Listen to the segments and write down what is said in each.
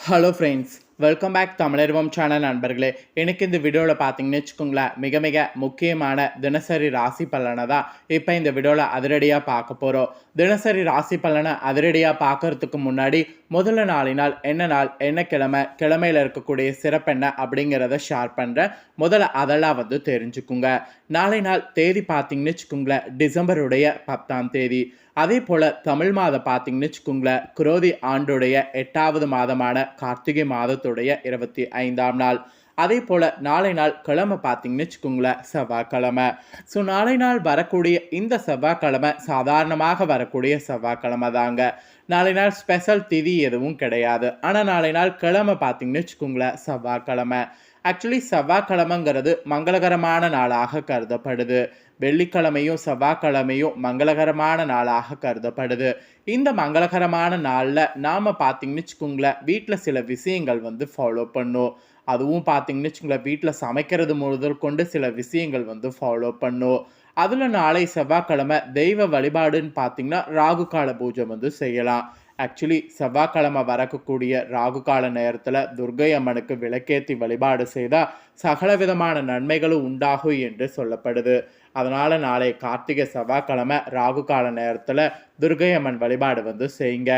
Hello friends welcome back Tamilarvam channel நண்பர்களே. எனக்கு இந்த வீடியோவில் பார்த்தீங்கன்னு வச்சுக்கோங்களேன் மிக மிக முக்கியமான தினசரி ராசி பலனை தான் இப்போ இந்த வீடியோவில் அதிரடியாக பார்க்க போகிறோம் தினசரி ராசி பலனை அதிரடியாக பார்க்கறதுக்கு முன்னாடி முதல்ல நாளினால் என்ன நாள் என்ன கிழமை கிழமையில் இருக்கக்கூடிய சிறப்பெண்ண அப்படிங்கிறத ஷேர் பண்ணுறேன் முதல்ல அதெல்லாம் வந்து தெரிஞ்சுக்குங்க. நாளை நாள் தேதி பார்த்தீங்கன்னு வச்சுக்கோங்களேன் டிசம்பருடைய பத்தாம் தேதி. அதே போல் தமிழ் மாதம் பார்த்தீங்கன்னு வச்சுக்கோங்களேன் குரோதி ஆண்டுடைய எட்டாவது மாதமான கார்த்திகை மாதத்துடைய இருபத்தி ஐந்தாம் நாள். அதே போல் நாளை நாள் கிழமை பார்த்தீங்கன்னு வச்சுக்கோங்களேன் செவ்வாய்க்கிழமை. ஸோ நாளை நாள் வரக்கூடிய இந்த செவ்வாய்க்கிழமை சாதாரணமாக வரக்கூடிய செவ்வாய்க்கிழமை தாங்க. நாளை நாள் ஸ்பெஷல் திதி எதுவும் கிடையாது. ஆனால் நாளை நாள் கிழமை பார்த்தீங்கன்னு வச்சுக்கோங்களேன் செவ்வாய்க்கிழமை. ஆக்சுவலி செவ்வாய்க்கிழமைங்கிறது மங்களகரமான நாளாக கருதப்படுது. வெள்ளிக்கிழமையும் செவ்வாய்க்கிழமையும் மங்களகரமான நாளாக கருதப்படுது. இந்த மங்களகரமான நாளில் நாம் பார்த்தீங்கன்னு வச்சுக்கோங்களேன் வீட்டில் சில விஷயங்கள் வந்து ஃபாலோ பண்ணும். அதுவும் பார்த்தீங்கன்னு வச்சுக்கோங்களேன் வீட்டில் சமைக்கிறது முதல் கொண்டு சில விஷயங்கள் வந்து ஃபாலோ பண்ணும். அதில் நாளை செவ்வாய்க்கிழமை தெய்வ வழிபாடுன்னு பார்த்தீங்கன்னா ராகு கால பூஜை வந்து செய்யலாம். ஆக்சுவலி செவ்வாய்க்கிழமை வரக்கூடிய ராகு கால நேரத்தில் துர்கை அம்மனுக்கு விளக்கேற்றி வழிபாடு செய்தால் சகல விதமான நன்மைகளும் உண்டாகும் என்று சொல்லப்படுது. அதனால் நாளை கார்த்திகை செவ்வாய்க்கிழமை ராகு கால நேரத்தில் துர்கை அம்மன் வழிபாடு வந்து செய்யுங்க.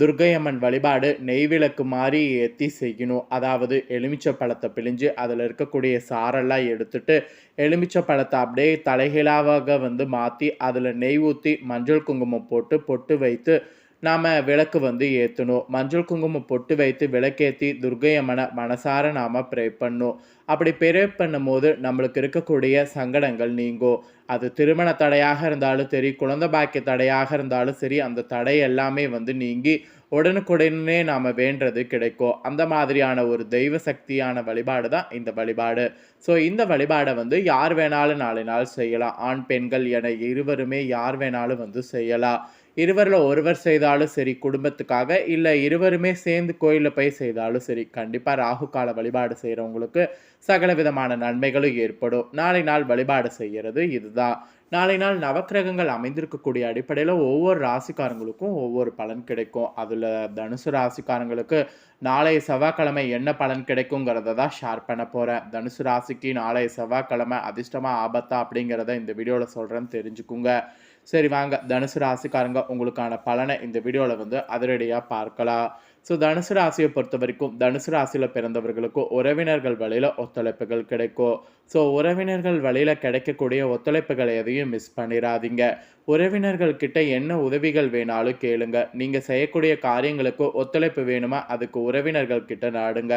துர்கை அம்மன் வழிபாடு நெய்விளக்கு மாதிரி ஏற்றி செய்யணும். அதாவது எலுமிச்சை பழத்தை பிழிஞ்சு அதில் இருக்கக்கூடிய சாரெல்லாம் எடுத்துட்டு எலுமிச்சை பழத்தை அப்படியே தலைகீழாவாக வந்து மாற்றி அதில் நெய் ஊற்றி மஞ்சள் குங்குமம் போட்டு பொட்டு வைத்து நாம் விளக்கு வந்து ஏற்றணும் மஞ்சள் குங்குமம் பொட்டு வைத்து விளக்கேற்றி துர்கையம்மனை மனசார நாம் ப்ரே பண்ணும். அப்படி ப்ரே பண்ணும்போது நம்மளுக்கு இருக்கக்கூடிய சங்கடங்கள் நீங்கும். அது திருமண தடையாக இருந்தாலும் சரி குழந்தை பாக்கிய தடையாக இருந்தாலும் சரி அந்த தடை எல்லாமே வந்து நீங்கி உடனுக்குடனே நாம் வேண்டது கிடைக்கும். அந்த மாதிரியான ஒரு தெய்வ சக்தியான வழிபாடு தான் இந்த வழிபாடு. ஸோ இந்த வழிபாடை வந்து யார் வேணாலும் நாளை நாள் செய்யலாம். ஆண் பெண்கள் என இருவருமே யார் வேணாலும் வந்து செய்யலாம். இருவரில் ஒருவர் செய்தாலும் சரி குடும்பத்துக்காக இல்லை இருவருமே சேர்ந்து கோயிலில் போய் செய்தாலும் சரி கண்டிப்பாக ராகு கால வழிபாடு செய்கிறவங்களுக்கு சகல விதமான நன்மைகளும் ஏற்படும். நாளை நாள் வழிபாடு செய்கிறது இதுதான். நாளை நாள் நவக்கிரகங்கள் அமைந்திருக்கக்கூடிய அடிப்படையில் ஒவ்வொரு ராசிக்காரங்களுக்கும் ஒவ்வொரு பலன் கிடைக்கும். அதில் தனுசு ராசிக்காரங்களுக்கு நாளைய செவ்வாய்க்கிழமை என்ன பலன் கிடைக்குங்கிறத தான் ஷேர் பண்ண போகிறேன் தனுசு ராசிக்கு நாளைய செவ்வாய்க்கிழமை அதிர்ஷ்டமாக ஆபத்தா அப்படிங்கிறத இந்த வீடியோவில் சொல்கிறேன்னு தெரிஞ்சுக்குங்க. சரி வாங்க தனுசு ராசிக்காரங்க உங்களுக்கான பலனை இந்த வீடியோவில் வந்து அதிரடியாக பார்க்கலாம். ஸோ தனுசு ராசியை பொறுத்த வரைக்கும் தனுசு ராசியில் பிறந்தவர்களுக்கும் உறவினர்கள் வழியில் ஒத்துழைப்புகள் கிடைக்கும். ஸோ உறவினர்கள் வழியில் கிடைக்கக்கூடிய ஒத்துழைப்புகளை எதையும் மிஸ் பண்ணிடாதீங்க உறவினர்கள் கிட்ட என்ன உதவிகள் வேணாலும் கேளுங்க. நீங்கள் செய்யக்கூடிய காரியங்களுக்கு ஒத்துழைப்பு வேணுமா அதுக்கு உறவினர்கள் கிட்ட நாடுங்க.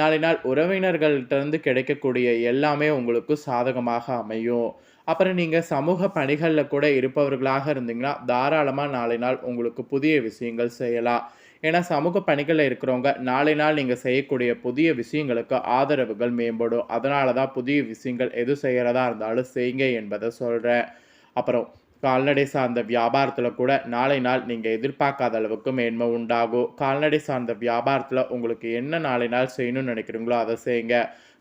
நாளை நாள் உறவினர்கள்ட்டருந்து கிடைக்கக்கூடிய எல்லாமே உங்களுக்கு சாதகமாக அமையும். அப்புறம் நீங்கள் சமூக பணிகளில் கூட இருப்பவர்களாக இருந்தீங்கன்னா தாராளமாக நாளை நாள் உங்களுக்கு புதிய விஷயங்கள் செய்யலாம். ஏன்னா சமூக பணிகளில் இருக்கிறவங்க நாளை நாள் நீங்கள் செய்யக்கூடிய புதிய விஷயங்களுக்கு ஆதரவுகள் மேம்படும். அதனால தான் புதிய விஷயங்கள் எது செய்கிறதா இருந்தாலும் செய்யுங்க என்பதை சொல்கிறேன் அப்புறம் கால்நடை சார்ந்த வியாபாரத்தில் கூட நாளை நாள் நீங்கள் எதிர்பார்க்காத அளவுக்கு மேன்மை உண்டாகும் கால்நடை சார்ந்த வியாபாரத்தில் உங்களுக்கு என்ன நாளை நாள் செய்யணும்னு நினைக்கிறீங்களோ அதை செய்யுங்க.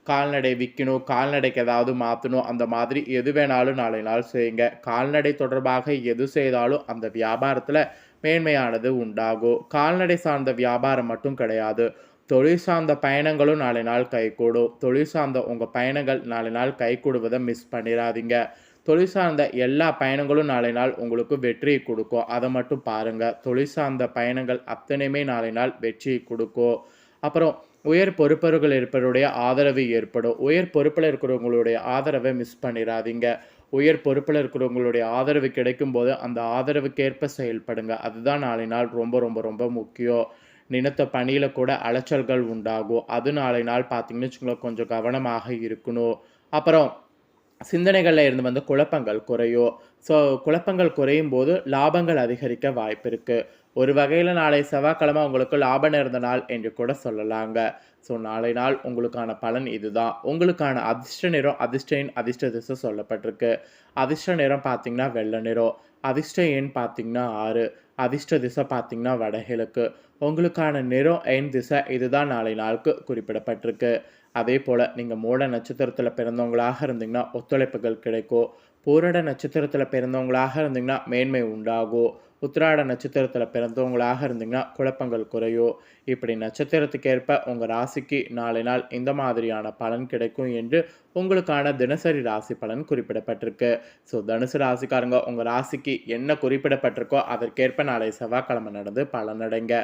கால்நடை விற்கணும் கால்நடைக்கு ஏதாவது மாற்றணும் அந்த மாதிரி எது வேணாலும் நாளை நாள் செய்யுங்க. கால்நடை தொடர்பாக எது செய்தாலும் அந்த வியாபாரத்தில் மேன்மையானது உண்டாகும் கால்நடை சார்ந்த வியாபாரம் மட்டும் கிடையாது. தொழில் சார்ந்த பயணங்களும் நாளை நாள் கைகூடும். தொழில் சார்ந்த உங்கள் பயணங்கள் நாளை நாள் கைகூடுவதை மிஸ் பண்ணிடாதீங்க தொழில் சார்ந்த எல்லா பயணங்களும் நாளை நாள் உங்களுக்கு வெற்றியை கொடுக்கும். அதை மட்டும் பாருங்கள் தொழில் சார்ந்த பயணங்கள் அத்தனையுமே நாளை நாள் வெற்றியை கொடுக்கும். அப்புறம் உயர் பொறுப்பர்கள் இருப்பவருடைய ஆதரவு ஏற்படும். உயர் பொறுப்பில் இருக்கிறவங்களுடைய ஆதரவை மிஸ் பண்ணிடாதீங்க உயர் பொறுப்பில் இருக்கிறவங்களுடைய ஆதரவு கிடைக்கும் போது அந்த ஆதரவுக்கேற்ப செயல்படுங்க. அதுதான் நாளை நாள் ரொம்ப ரொம்ப ரொம்ப முக்கியம். நினைத்த பணியில் கூட அலைச்சல்கள் உண்டாகும். அது நாளை நாள் பார்த்தீங்கன்னு வச்சுக்கோங்களேன் கொஞ்சம் கவனமாக இருக்கணும். அப்புறம் சிந்தனைகளில் இருந்து வந்து குழப்பங்கள் குறையும் ஸோ குழப்பங்கள் குறையும் போது லாபங்கள் அதிகரிக்க வாய்ப்பு இருக்குது ஒரு வகையில் நாளை செவ்வாய்க்கிழமை உங்களுக்கு லாபம் இருந்த நாள் என்று கூட சொல்லலாங்க. ஸோ நாளை நாள் உங்களுக்கான பலன் இதுதான். உங்களுக்கான அதிர்ஷ்ட நிறம் அதிர்ஷ்டின் அதிர்ஷ்ட திசை சொல்லப்பட்டிருக்கு. அதிர்ஷ்ட நிறம் பார்த்தீங்கன்னா வெள்ளை நிறம். அதிர்ஷ்ட எண் பார்த்தீங்கன்னா ஆறு அதிர்ஷ்ட திசை பார்த்தீங்கன்னா வடகிழக்கு. உங்களுக்கான நிறம் எண் திசை இதுதான் நாளை நாளுக்கு குறிப்பிடப்பட்டிருக்கு. அதே போல் நீங்கள் மூட நட்சத்திரத்தில் பிறந்தவங்களாக இருந்தீங்கன்னா ஒத்துழைப்புகள் கிடைக்கும். பூரட நட்சத்திரத்தில் பிறந்தவங்களாக இருந்தீங்கன்னா மேன்மை உண்டாகும். உத்திராட நட்சத்திரத்தில் பிறந்தவங்களாக இருந்தீங்கன்னா குழப்பங்கள் குறையும். இப்படி நட்சத்திரத்துக்கேற்ப உங்கள் ராசிக்கு நாளை நாள் இந்த மாதிரியான பலன் கிடைக்கும் என்று உங்களுக்கான தினசரி ராசி பலன் குறிப்பிடப்பட்டிருக்கு. ஸோ தனுசு ராசிக்காரங்க உங்கள் ராசிக்கு என்ன குறிப்பிடப்பட்டிருக்கோ அதற்கேற்ப நாளை செவ்வாய்க்கிழமை நடந்து பலனடைங்க.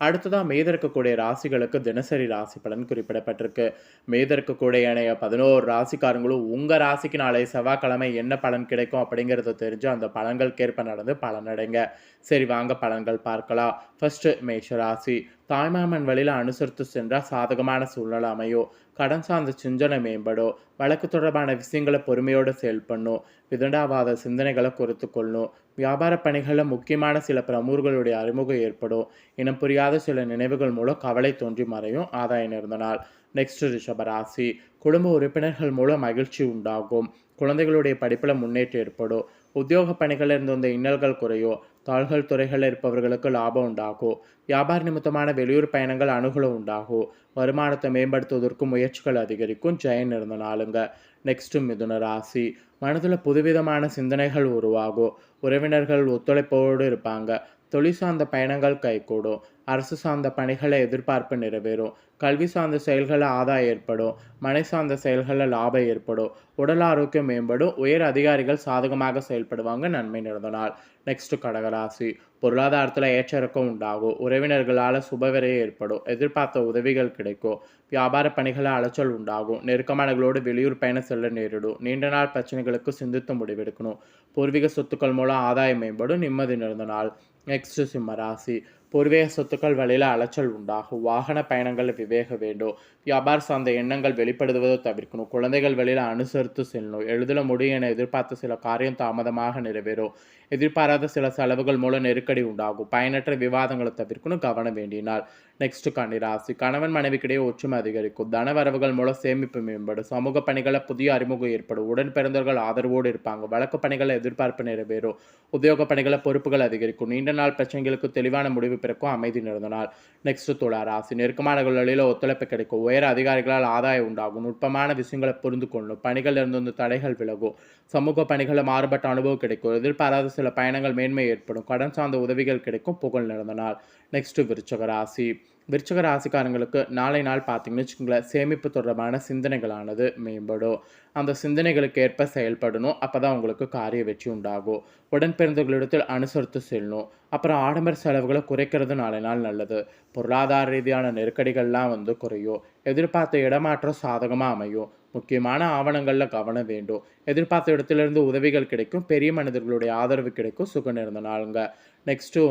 அடுத்ததாக மீத இருக்கக்கூடிய ராசிகளுக்கு தினசரி ராசி பலன் குறிப்பிடப்பட்டிருக்கு. மீத இருக்கக்கூடிய இணைய பதினோரு ராசிக்காரங்களும் உங்கள் ராசிக்கு நாளை செவ்வாய்க்கிழமை என்ன பலன் கிடைக்கும் அப்படிங்கிறத தெரிஞ்சு அந்த பலன்களுக்கேற்ப நடந்து பலனடைங்க. சரி வாங்க பலன்கள் பார்க்கலாம். ஃபர்ஸ்ட் மேஷ ராசி. தாய்மாமன் வழியில் அனுசரித்து சென்றால் சாதகமான சூழ்நிலை அமையும். கடன் சார்ந்த சிந்தனை மேம்படும் வழக்கு தொடர்பான விஷயங்களை பொறுமையோடு செயல்படணும் விதண்டாவாத சிந்தனைகளை குறைத்து கொள்ளணும் வியாபார பணிகளில் முக்கியமான சில பிரமுகர்களுடைய அறிமுகம் ஏற்படும் இனம் புரியாத சில நினைவுகள் மூலம் கவலை தோன்றி மறையும் ஆதாயம் இருந்தனால் நெக்ஸ்ட் ரிஷபராசி குடும்ப உறுப்பினர்கள் மூலம் மகிழ்ச்சி உண்டாகும். குழந்தைகளுடைய படிப்பில் முன்னேற்றம் ஏற்படும் உத்தியோக பணிகளில் இருந்து வந்த இன்னல்கள் குறையும் தாள்கள் துறைகளில் இருப்பவர்களுக்கு லாபம் உண்டாகும். வியாபார நிமித்தமான வெளியூர் பயணங்கள் அனுகூலம் உண்டாகும். வருமானத்தை மேம்படுத்துவதற்கும் முயற்சிகள் அதிகரிக்கும். ஜெயன் இருந்த நாளுங்க. நெக்ஸ்ட் மிதுன ராசி. மனதில் புதுவிதமான சிந்தனைகள் உருவாகும். உறவினர்கள் ஒத்துழைப்போடு இருப்பாங்க. தொழில் சார்ந்த பயணங்கள் கைகூடும். அரசு சார்ந்த பணிகளை எதிர்பார்ப்பு நிறைவேறும். கல்வி சார்ந்த செயல்களை ஆதாயம் ஏற்படும். மனை சார்ந்த செயல்களில் லாபம் ஏற்படும். உடல் ஆரோக்கியம் மேம்படும். உயர் அதிகாரிகள் சாதகமாக செயல்படுவாங்க. நன்மை நிறந்த நாள். நெக்ஸ்ட் கடகராசி. பொருளாதாரத்தில் ஏற்றிறக்கம் உண்டாகும். உறவினர்களால் சுபவிரையே ஏற்படும். எதிர்பார்த்த உதவிகள் கிடைக்கும். வியாபார பணிகளை அலைச்சல் உண்டாகும். நெருக்கமானங்களோடு வெளியூர் பயணம் செல்ல நேரிடும். நீண்ட நாள் பிரச்சனைகளுக்கு சிந்தித்து முடிவெடுக்கணும். பூர்வீக சொத்துக்கள் மூலம் ஆதாயம் மேம்படும். நிம்மதி நிறந்த நாள். நெக்ஸ்ட் சிம்ம ராசி. பூர்வீக சொத்துக்கள் வழியில் அலைச்சல் உண்டாகும். வாகன பயணங்கள் விவேக வேண்டும். வியாபார சார்ந்த எண்ணங்கள் வெளிப்படுவதை தவிர்க்கணும். குழந்தைகள் வழியில் அனுசரித்து செல்லணும். எழுதல முடியும் என எதிர்பார்த்த சில காரியம் தாமதமாக நிறைவேறும். எதிர்பாராத சில செலவுகள் மூலம் நெருக்கடி உண்டாகும். பயனற்ற விவாதங்களை தவிர்க்கணும். கவனம் வேண்டிய நாள். நெக்ஸ்ட் கன்னிராசி கணவன் மனைவிக்கிடையே ஒற்றுமை அதிகரிக்கும் தன வரவுகள் மூலம் சேமிப்பு மேம்படும் சமூக பணிகளை புதிய அறிமுகம் ஏற்படும் உடன் பிறந்தவர்கள் ஆதரவோடு இருப்பாங்க வழக்கு பணிகளை எதிர்பார்ப்பு நிறைவேறும் உத்தியோக பணிகளை பொறுப்புகள் அதிகரிக்கும் நீண்ட நாள் பிரச்சனைகளுக்கு தெளிவான முடிவு பிறக்கும் அமைதி நிறந்த நாள் நெக்ஸ்ட் துளா ராசி நெருக்கமானகளில் ஒத்துழைப்பு கிடைக்கும் உயர் அதிகாரிகளால் ஆதாயம் உண்டாகும் நுட்பமான விஷயங்களை புரிந்து கொள்ளும் பணிகள் இருந்து தடைகள் விலகும் சமூக பணிகளை மாறுபட்ட அனுபவம் கிடைக்கும் எதிர்பாராத சில பயணங்கள் மேன்மை ஏற்படும் கடன் சார்ந்த உதவிகள் கிடைக்கும் புகழ் நிறந்த நாள் நெக்ஸ்ட் விருச்சக ராசி விருச்சக ராசிக்காரங்களுக்கு நாளை நாள் பார்த்தீங்கன்னு வச்சுக்கோங்களேன் சேமிப்பு தொடர்பான சிந்தனைகளானது மேம்படும். அந்த சிந்தனைகளுக்கு ஏற்ப செயல்படணும். அப்போ தான் உங்களுக்கு காரிய வெற்றி உண்டாகும். உடன் பிறந்தவர்களிடத்தில் அனுசரித்து செல்லணும். அப்புறம் ஆடம்பர செலவுகளை குறைக்கிறது நாளை நாள் நல்லது. பொருளாதார ரீதியான நெருக்கடிகள்லாம் வந்து குறையும். எதிர்பார்த்த இடமாற்றம் சாதகமாக அமையும். முக்கியமான ஆவணங்களில் கவனம் வேண்டும். எதிர்பார்த்த இடத்திலிருந்து உதவிகள் கிடைக்கும். பெரிய மனிதர்களுடைய ஆதரவு கிடைக்கும். சுகம் நிறந்த நாளுங்க நெக்ஸ்ட்டு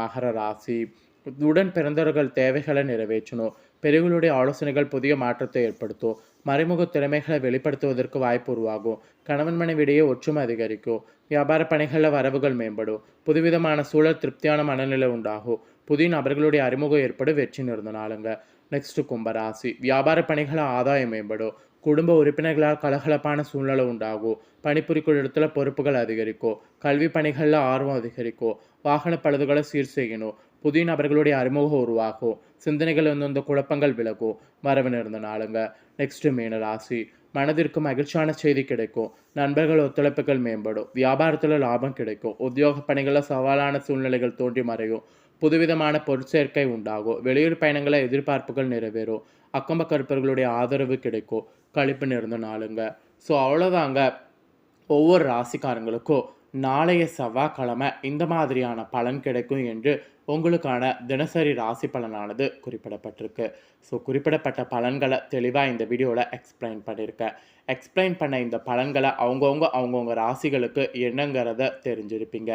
மகர ராசி. உடன் பிறந்தவர்கள் தேவைகளை நிறைவேற்றணும். பெரியவர்களுடைய ஆலோசனைகள் புதிய மாற்றத்தை ஏற்படுத்தும். மறைமுக திறமைகளை வெளிப்படுத்துவதற்கு வாய்ப்பு உருவாகும். கணவன் மனைவிடையே ஒற்றுமை அதிகரிக்கும். வியாபார பணிகளில் வரவுகள் மேம்படும். புதுவிதமான சூழல் திருப்தியான மனநிலை உண்டாகும். புதிய நபர்களுடைய அறிமுகம் ஏற்படும் வெற்றி நிறந்த நாளுங்க. நெக்ஸ்ட் கும்பராசி. வியாபார பணிகளை ஆதாயம் மேம்படும். குடும்ப உறுப்பினர்களால் கலகலப்பான சூழ்நிலை உண்டாகும். பணிபுரிக்கும் இடத்துல பொறுப்புகள் அதிகரிக்கும். கல்வி பணிகளில் ஆர்வம் அதிகரிக்கும். வாகன பழுதுகளை சீர் செய்யணும். புதிய நபர்களுடைய அறிமுகம் உருவாகும். சிந்தனைகள் வந்து இந்த குழப்பங்கள் விலகும். வரவு நேர்ந்த நாளுங்க. நெக்ஸ்ட் மீன ராசி. மனதிற்கு மகிழ்ச்சியான செய்தி கிடைக்கும். நண்பர்கள் ஒத்துழைப்புகள் மேம்படும். வியாபாரத்தில் லாபம் கிடைக்கும். உத்தியோக பணிகளில் சவாலான சூழ்நிலைகள் தோன்றி மறையும். புதுவிதமான பொருட்சேர்க்கை உண்டாகும். வெளியூர் பயணங்களை எதிர்பார்ப்புகள் நிறைவேறும். அக்கம்ப இருப்பவர்களுடைய ஆதரவு கிடைக்கும். கழிப்பு நிறந்த நாளுங்க. ஸோ அவ்வளோதாங்க ஒவ்வொரு ராசிக்காரங்களுக்கும் நாளைய செவ்வாய்க்கிழமை இந்த மாதிரியான பலன் கிடைக்கும் என்று உங்களுக்கான தினசரி ராசி பலனானது குறிப்பிடப்பட்டிருக்கு. ஸோ குறிப்பிடப்பட்ட பலன்களை தெளிவாக இந்த வீடியோவில் எக்ஸ்பிளைன் பண்ணியிருக்கேன். எக்ஸ்பிளைன் பண்ண இந்த பலன்களை அவங்கவுங்க அவங்கவுங்க ராசிகளுக்கு என்னங்கிறத தெரிஞ்சிருப்பீங்க.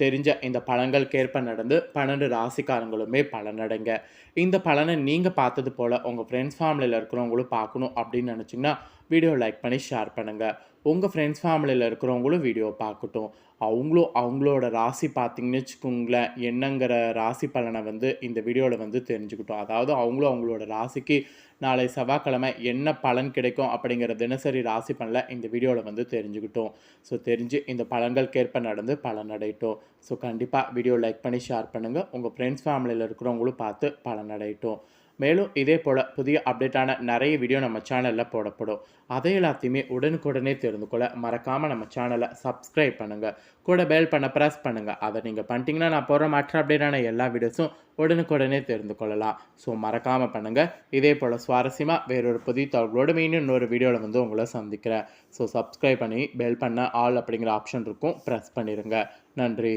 தெரிஞ்ச இந்த பலன்களுக்கேற்ப நடந்து பன்னெண்டு ராசிக்காரங்களுமே பலனடைங்க. இந்த பலனை நீங்கள் பார்த்தது போல் உங்கள் ஃப்ரெண்ட்ஸ் ஃபேமிலியில் இருக்கிறவங்களும் பார்க்கணும் அப்படின்னு நினச்சிங்கன்னா வீடியோ லைக் பண்ணி ஷேர் பண்ணுங்கள் உங்கள் ஃப்ரெண்ட்ஸ் ஃபேமிலியில் இருக்கிறவங்களும் வீடியோ பார்க்கட்டும். அவங்களும் அவங்களோட ராசி பார்த்தீங்கன்னு வச்சுக்கோங்களேன் என்னங்கிற ராசி பலனை வந்து இந்த வீடியோவில் வந்து தெரிஞ்சுக்கிட்டோம். அதாவது அவங்களும் அவங்களோட ராசிக்கு நாளை செவ்வாய்க்கிழமை என்ன பலன் கிடைக்கும் அப்படிங்கிற தினசரி ராசி பலனை இந்த வீடியோவில் வந்து தெரிஞ்சுக்கிட்டோம். ஸோ தெரிஞ்சு இந்த பலன்களுக்கேற்ப நடந்து பலன் அடையட்டும் ஸோ கண்டிப்பாக வீடியோ லைக் பண்ணி ஷேர் பண்ணுங்கள் உங்கள் ஃப்ரெண்ட்ஸ் ஃபேமிலியில் இருக்கிறவங்களும் பார்த்து பலன் அடையட்டும் மேலும் இதே போல் புதிய அப்டேட்டான நிறைய வீடியோ நம்ம சேனலில் போடப்படும். அதை எல்லாத்தையுமே உடனுக்குடனே தெரிந்து கொள்ள மறக்காமல் நம்ம சேனலை சப்ஸ்கிரைப் பண்ணுங்கள் கூட பெல் பண்ண ப்ரெஸ் பண்ணுங்கள் அதை நீங்கள் பண்ணிட்டீங்கன்னா நான் போகிற மற்ற அப்டேட்டான எல்லா வீடியோஸும் உடனுக்குடனே தெரிந்து கொள்ளலாம். ஸோ மறக்காமல் பண்ணுங்கள் இதே போல் சுவாரஸ்யமாக வேறொரு புதிய தகவலோடு மீண்டும் இன்னொரு வீடியோவில் வந்து உங்களை சந்திக்கிறேன். ஸோ சப்ஸ்கிரைப் பண்ணி பெல் பண்ண ஆல் அப்படிங்கிற ஆப்ஷன் இருக்கும். ப்ரெஸ் பண்ணிடுங்க நன்றி.